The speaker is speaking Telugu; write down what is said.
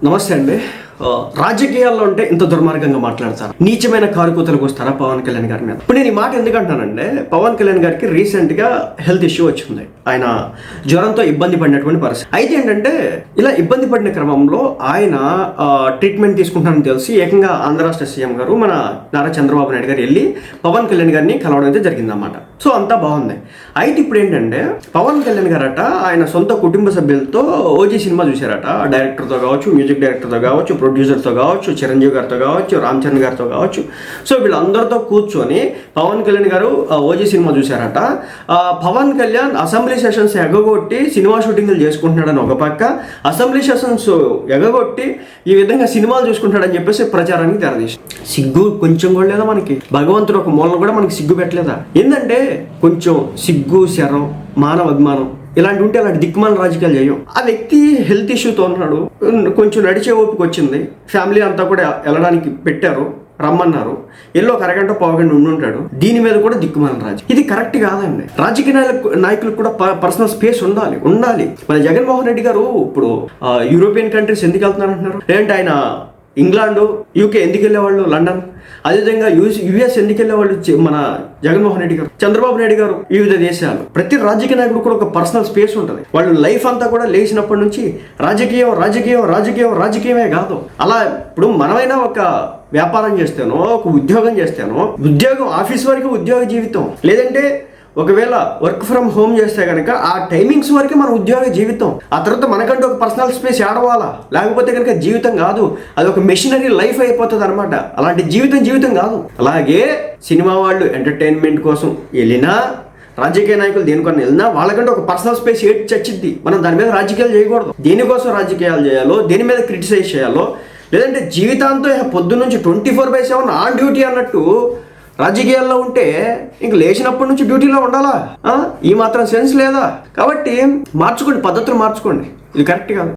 నమస్తే అండి ఆ, రాజకీయాల్లో ఉంటే ఇంత దుర్మార్గంగా మాట్లాడతారు? నీచమైన కారుకూతలకు వస్తారా పవన్ కళ్యాణ్ గారి మీద? ఇప్పుడు నేను ఈ మాట ఎందుకంటానంటే పవన్ కళ్యాణ్ గారికి రీసెంట్గా హెల్త్ ఇష్యూ వచ్చింది. ఆయన జ్వరంతో ఇబ్బంది పడినటువంటి పరిస్థితి. అయితే ఏంటంటే ఇలా ఇబ్బంది పడిన క్రమంలో ఆయన ట్రీట్మెంట్ తీసుకుంటానని తెలిసి ఏకంగా ఆంధ్ర రాష్ట్ర సీఎం గారు మన నారా చంద్రబాబు నాయుడు గారు వెళ్ళి పవన్ కళ్యాణ్ గారిని కలవడం అయితే జరిగిందన్నమాట. సో అంతా బాగుంది. అయితే ఇప్పుడు ఏంటంటే పవన్ కళ్యాణ్ గారట ఆయన సొంత కుటుంబ సభ్యులతో ఓజీ సినిమా చూశారట. డైరెక్టర్తో కావచ్చు మ్యూజిక్ డైరెక్టర్తో కావచ్చు ప్రొడ్యూసర్తో కావచ్చు చిరంజీవి గారితో కావచ్చు రామ్ చరణ్ గారితో కావచ్చు. సో వీళ్ళందరితో కూర్చొని పవన్ కళ్యాణ్ గారు ఓజీ సినిమా చూశారట. పవన్ కళ్యాణ్ అసెంబ్లీ సెషన్స్ ఎగగొట్టి సినిమా షూటింగ్లు చేసుకుంటున్నాడని ఒక పక్క అసెంబ్లీ సెషన్స్ ఎగగొట్టి ఈ విధంగా సినిమాలు చూసుకుంటాడని చెప్పేసి ప్రచారానికి తెరదీసి సిగ్గు కొంచెం కూడా లేదా మనకి? భగవంతుడు ఒక మూలం కూడా మనకి సిగ్గు పెట్టలేదా? ఏంటంటే కొంచెం సిగ్గు శరం మానవ అభిమానం ఇలాంటి ఉంటే అలాంటి దిక్కుమాల రాజకీయాలు చేయం ఆ వ్యక్తి హెల్త్ ఇష్యూతో ఉన్నాడు. కొంచెం నడిచే ఓపిక వచ్చింది. ఫ్యామిలీ అంతా కూడా వెళ్ళడానికి పెట్టారు. రమ్మన్నారు. ఎల్లో ఒక అరగంట పావుగంట ఉండి ఉంటాడు. దీని మీద కూడా దిక్కుమాల రాజు ఇది కరెక్ట్ కాదండి. రాజకీయ నాయకులకు నాయకులకు కూడా పర్సనల్ స్పేస్ ఉండాలి. ఉండాలి. మన జగన్మోహన్ రెడ్డి గారు ఇప్పుడు యూరోపియన్ కంట్రీస్ ఎందుకు వెళ్తున్నారు అంటున్నారు ఏంటి ఆయన ఇంగ్లాండ్ యూకే ఎందుకు వెళ్ళేవాళ్ళు? లండన్. అదేవిధంగా యూఎస్ యుఎస్ ఎందుకు వెళ్ళేవాళ్ళు? మన జగన్మోహన్ రెడ్డి గారు చంద్రబాబు నాయుడు గారు వివిధ దేశాలు. ప్రతి రాజకీయ నాయకుడు కూడా ఒక పర్సనల్ స్పేస్ ఉంటుంది. వాళ్ళు లైఫ్ అంతా కూడా లేచినప్పటి నుంచి రాజకీయం రాజకీయం రాజకీయం రాజకీయమే కాదు. అలా ఇప్పుడు మనమైనా ఒక వ్యాపారం చేస్తానో ఒక ఉద్యోగం చేస్తానో ఉద్యోగం ఆఫీస్ వరకు ఉద్యోగ జీవితం. లేదంటే ఒకవేళ వర్క్ ఫ్రమ్ హోమ్ చేస్తే కనుక ఆ టైమింగ్స్ వరకే మన ఉద్యోగ జీవితం. ఆ తర్వాత మనకంటూ ఒక పర్సనల్ స్పేస్ ఆడవాలా లేకపోతే కనుక జీవితం కాదు. అది ఒక మెషినరీ లైఫ్ అయిపోతుంది అనమాట అలాంటి జీవితం జీవితం కాదు. అలాగే సినిమా వాళ్ళు ఎంటర్టైన్మెంట్ కోసం వెళ్ళినా రాజకీయ నాయకులు దేనికన్నా వెళ్ళినా వాళ్ళకంటే ఒక పర్సనల్ స్పేస్ ఏడ్ చచ్చిద్ది. మనం దాని మీద రాజకీయాలు చేయకూడదు. దేనికోసం రాజకీయాలు చేయాలో దేని మీద క్రిటిసైజ్ చేయాలో లేదంటే జీవితాంతో పొద్దున్న నుంచి twenty four by seven on duty అన్నట్టు రాజకీయాల్లో ఉంటే ఇంక లేచినప్పటి నుంచి డ్యూటీలో ఉండాలా? ఈ మాత్రం సెన్స్ లేదా? కాబట్టి మార్చుకోండి పద్ధతులు మార్చుకోండి. ఇది కరెక్ట్ కాదు.